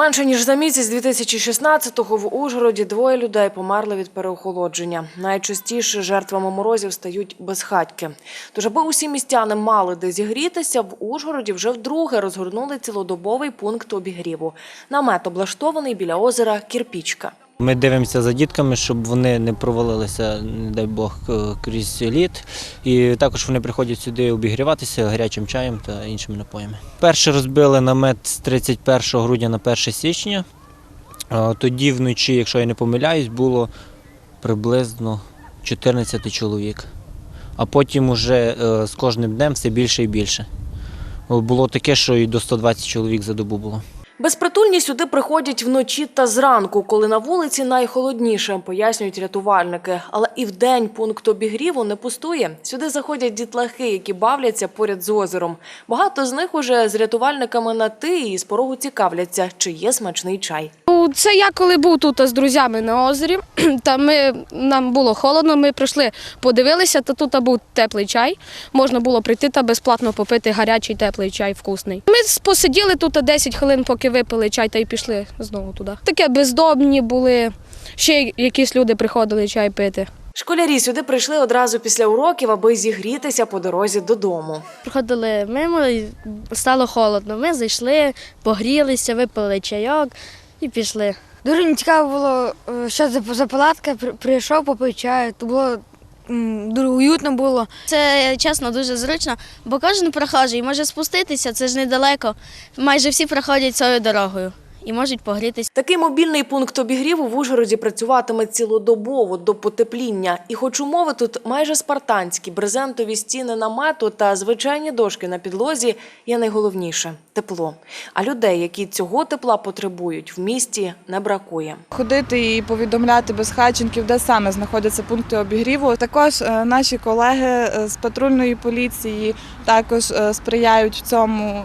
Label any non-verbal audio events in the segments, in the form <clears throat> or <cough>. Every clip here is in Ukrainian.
Менше ніж за місяць 2016-го в Ужгороді двоє людей померли від переохолодження. Найчастіше жертвами морозів стають безхатьки. Тож, аби усі містяни мали де зігрітися, в Ужгороді вже вдруге розгорнули цілодобовий пункт обігріву. Намет облаштований біля озера Кірпічка. Ми дивимося за дітками, щоб вони не провалилися, не дай Бог, крізь лід. І також вони приходять сюди обігріватися гарячим чаєм та іншими напоями. Перше розбили намет з 31 грудня на 1 січня. Тоді вночі, якщо я не помиляюсь, було приблизно 14 чоловік. А потім уже е, з кожним днем все більше і більше. Було таке, що і до 120 чоловік за добу було. Безпритульні сюди приходять вночі та зранку, коли на вулиці найхолодніше, пояснюють рятувальники. Але і в день пункт обігріву не пустує. Сюди заходять дітлахи, які бавляться поряд з озером. Багато з них уже з рятувальниками на ти і з порогу цікавляться, чи є смачний чай. Ну, Це я коли був тут з друзями на озері, <clears throat> та ми, нам було холодно, ми прийшли, подивилися, та тут був теплий чай. Можна було прийти та безплатно попити гарячий теплий чай вкусний. Ми посиділи тут 10 хвилин, поки випили чай, та й пішли знову туди. Таке бездомні були, ще якісь люди приходили чай пити. Школярі сюди прийшли одразу після уроків, аби зігрітися по дорозі додому. Проходили мимо, стало холодно. Ми зайшли, погрілися, випили чайок і пішли. Дуже не цікаво було, е, що це за палатка. При- Прийшов, попив чаю. То було дуже уютно було. Це чесно дуже зручно, бо кожен прохожий може спуститися, це ж недалеко. Майже всі проходять цією дорогою і можуть погрітися. Такий мобільний пункт обігріву в Ужгороді працюватиме цілодобово до потепління. І хоч умови тут майже спартанські, брезентові стіни намету та звичайні дошки на підлозі, є найголовніше тепло. А людей, які цього тепла потребують, в місті не бракує. ходити і повідомляти безхатченків, де саме знаходяться пункти обігріву. Також е, наші колеги е, з патрульної поліції також е, сприяють в цьому.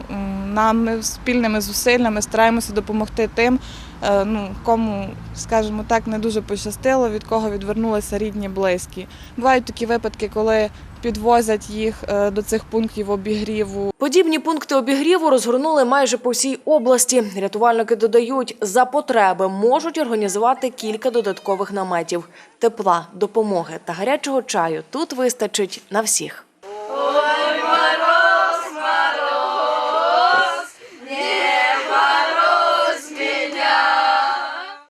Нам ми спільними зусиллями стараємося допомогти тим, е, ну кому, скажімо так, не дуже пощастило, від кого відвернулися рідні, близькі. Бувають такі випадки, коли підвозять їх е, до цих пунктів обігріву. Подібні пункти обігріву розгорнули майже по всій області. Рятувальники додають, за потреби можуть організувати кілька додаткових наметів. Тепла, допомоги та гарячого чаю тут вистачить на всіх.